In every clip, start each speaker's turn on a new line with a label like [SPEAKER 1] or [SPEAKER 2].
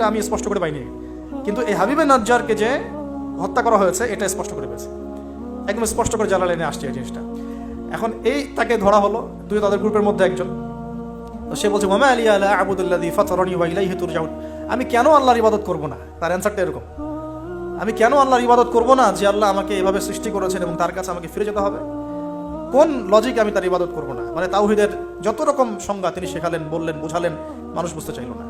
[SPEAKER 1] এটা আমি স্পষ্ট করে পাইনি। কিন্তু এই হাবিবে নাজ্জারকে যে হত্যা করা হয়েছে, এটা স্পষ্ট করে পেয়েছে। একদম স্পষ্ট করে জালালেনে আসছে এই জিনিসটা। এখন এই তাকে ধরা হলো, দুই তাদের গ্রুপের মধ্যে একজন। সে বলছে মামা আলী আলা আবুদুল্লাদি ফাতরনি ওয়া ইলাইহি তুরজাউন। আমি কেন আল্লাহর ইবাদত করব না? তার অ্যান্সারটা এরকম। আমি কেন আল্লাহর ইবাদত করব না যে আল্লাহ আমাকে এভাবে সৃষ্টি করেছেন এবং তার কাছে আমাকে ফিরে যেতে হবে? কোন লজিক আমি তার ইবাদত করব না? মানে তাওহিদের যত রকম সংজ্ঞা তিনি শেখালেন, বললেন, বোঝালেন, মানুষ বুঝতে চাইল না।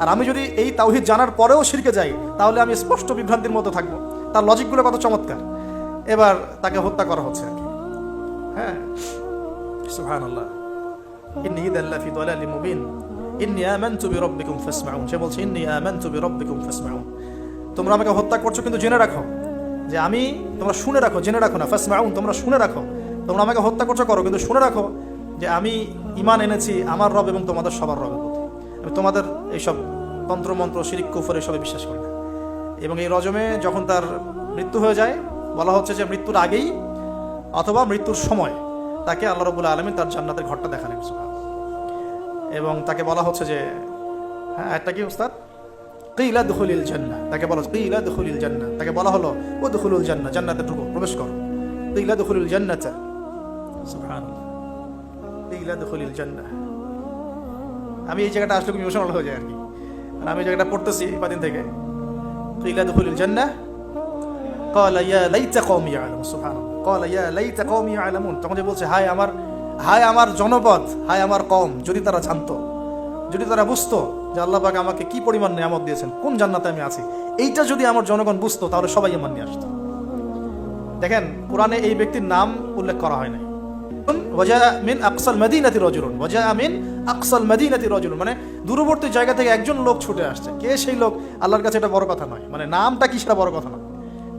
[SPEAKER 1] আর আমি যদি এই তাওহিদ জানার পরেও শিরকে যাই, তাহলে আমি স্পষ্ট বিভ্রান্তির মতো থাকব। তার লজিকগুলো কত চমৎকার। এবার তাকে হত্যা করা হচ্ছে আর কি। হ্যাঁ। সুবহান আল্লাহ ইন্নি ইদাল্লা ফি দালালি মুবিন। ইন্নি আমানতু বিরাব্বিকুম ফাসমাউন। সে বলছে, ইন্নি আমানতু বিরাব্বিকুম ফাসমাউন। তোমরা আমাকে হত্যা করছ কিন্তু জেনে রাখো যে আমি, তোমরা শুনে রাখো, জেনে রাখো না, ফাসমাউন, তোমরা শুনে রাখো। তোমরা আমাকে হত্যা করছ করো, কিন্তু শুনে রাখো যে আমি ইমান এনেছি আমার রব এবং তোমাদের সবার আমি তোমাদের এইসব তন্ত্রমন্ত্র, শিরিক, কুফর এসবে বিশ্বাস করি না। এবং এই রজমে যখন তার মৃত্যু হয়ে যায়, বলা হচ্ছে যে মৃত্যুর আগেই অথবা মৃত্যুর সময় তাকে আল্লাহ রবুল আলমী তার জান্নাতের ঘরটা দেখালেন এবং তাকে বলা হচ্ছে যে হ্যাঁ একটা কি উস্তাদ? কিলা দুখুলিল জান্না তাকে বলা কিলা দুখুলিল জান্না তাকে বলা হলো ও দুখুলুল জান্না জান্নাতে ঢুকো, প্রবেশ করো। কিলা দুখুলিল জান্নাতা। সুবহানাল্লাহ। কিলা দুখুলিল জান্না আমি এই জায়গাটা আসলে খুব ইমোশনাল হয়ে যায় আর কি আর আমি এই জায়গাটা পড়তেছি কদিন থেকে কিলা দুখুলিল জান্না قال يا ليت قومي يعلمون سبحان الله قال يا ليت قومي يعلمون তখন যে বলছে হায় আমার হায় আমার জনপদ হায় আমার কম যদি তারা জানতো যদি তারা বুঝতো যে আল্লাহ পাক আমাকে কি পরিমাণ নিয়ামত দিয়েছেন কোন জান্নাতে আমি আছি এইটা যদি আমার জনগণ বুঝতো তাহলে সবাই আমার নিয়ে আসতো দেখেন কোরআনে এই ব্যক্তির নাম উল্লেখ করা হয় নাই ওয়াজা মিন আকসাল মদিনাতি রজুলুন ওয়াজা মিন আকসাল মদিনাতি রজুলুন মানে দূরবর্তী জায়গা থেকে একজন লোক ছুটে আসছে। কে সেই লোক? আল্লাহর কাছে এটা বড় কথা নয়। মানে নামটা কি সেটা বড় কথা নয়।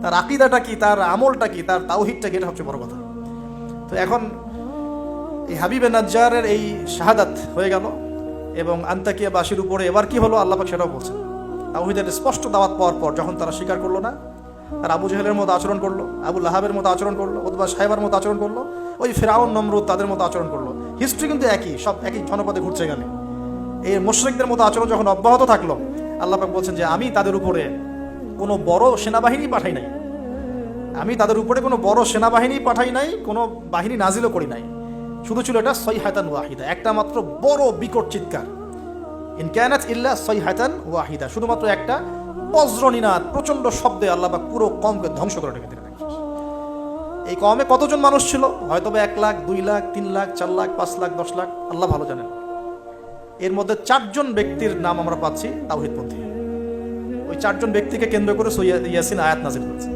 [SPEAKER 1] তার আকিদাটা কি? তার আমলটা কি? তার তাওহিদটা কি? এটা সবচেয়ে বড় কথা। তো এখন এই হাবিবে নাজ্জারের এই শাহাদাত হয়ে গেল এবং আন্তাকিয়াবাসীর উপরে এবার কি হলো? আল্লাহ সেটাও বলছেন। তাওহিদের স্পষ্ট দাওয়াত পাওয়ার পর যখন তারা স্বীকার করল না আর আবু জাহেলের মতো আচরণ করল, আবু লাহাবের মতো আচরণ করল উদ্বা সাহেবার মতো আচরণ করল, ওই ফেরাউন, নমরুদ তাদের মতো আচরণ করল। হিস্ট্রি কিন্তু একই, সব একই জনপদে ঘুরছে গেলে এই মুশরিকদের মতো আচরণ যখন অব্যাহত থাকল, আল্লাহ পাক বলছেন যে, আমি তাদের উপরে কোনো বড় সেনাবাহিনী পাঠাই নাই। আমি তাদের উপরে কোনো বড় সেনাবাহিনী পাঠাই নাই, কোনো বাহিনী নাজিলও করি নাই। শুধু ছিল এটা সই সৈহাতান ওয়াহিদা, একটা মাত্র বড় বিকট চিৎকার। ইন ক্যানাত ইল্লা সৈহাতান ওয়াহিদা, শুধুমাত্র একটা বজ্রনীনাদ প্রচণ্ড শব্দে আল্লাহ পাক পুরো কমকে ধ্বংস করে রেখে দিলেন। এই কমে কতজন মানুষ ছিল? হয়তো বা এক লাখ, দুই লাখ, তিন লাখ, চার লাখ, পাঁচ লাখ, দশ লাখ, আল্লাহ ভালো জানেন। এর মধ্যে চারজন ব্যক্তির নাম আমরা পাচ্ছি তাওহিদপন্থী ওই চারজন ব্যক্তিকে কেন্দ্র করে সৈয়দ ইয়াসিন আয়াত নাজির করেছে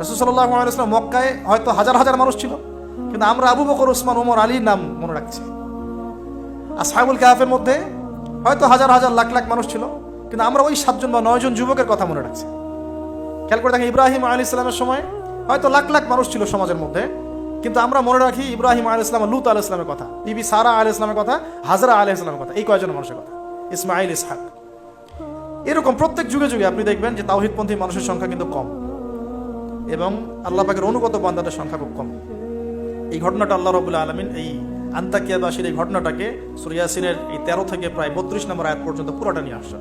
[SPEAKER 1] রসুল্লাহ আলাইসলাম মক্কায় হয়তো হাজার হাজার মানুষ ছিল, কিন্তু আমরা আবু বকর ওসমান ওমর, আলীর নাম মনে রাখছি। আর সাহেবুল কাহাফের মধ্যে হয়তো হাজার হাজার, লাখ লাখ মানুষ ছিল। কিন্তু আমরা ওই সাতজন বা নয়জন যুবকের কথা মনে রাখছি। খেয়াল করে দেখেন ইব্রাহিম আলী ইসলামের সময় হয়তো লাখ লাখ মানুষ ছিল সমাজের মধ্যে, কিন্তু আমরা মনে রাখি ইব্রাহিম আলী ইসলাম লুত আল ইসলামের কথা, বিবি সারা আল ইসলামের কথা, হাজরা আল ইসলামের কথা, এই কয়জন মানুষের কথা? ইসমাইল ইসহাক। এরকম প্রত্যেক যুগে যুগে আপনি দেখবেন যে তাওহিদপন্থী মানুষের সংখ্যা কিন্তু কম এবং আল্লাহ পাকের অনুগত বান্দাদের সংখ্যা খুব কম। এই ঘটনাটা আল্লাহ রবুল্লা আলমিন এই আন্তাকিয়াবাসীর এই ঘটনাটাকে সুরিয়াসিনের এই তেরো থেকে প্রায় বত্রিশ নম্বর আয়াত পর্যন্ত পুরোটা নিয়ে আসছে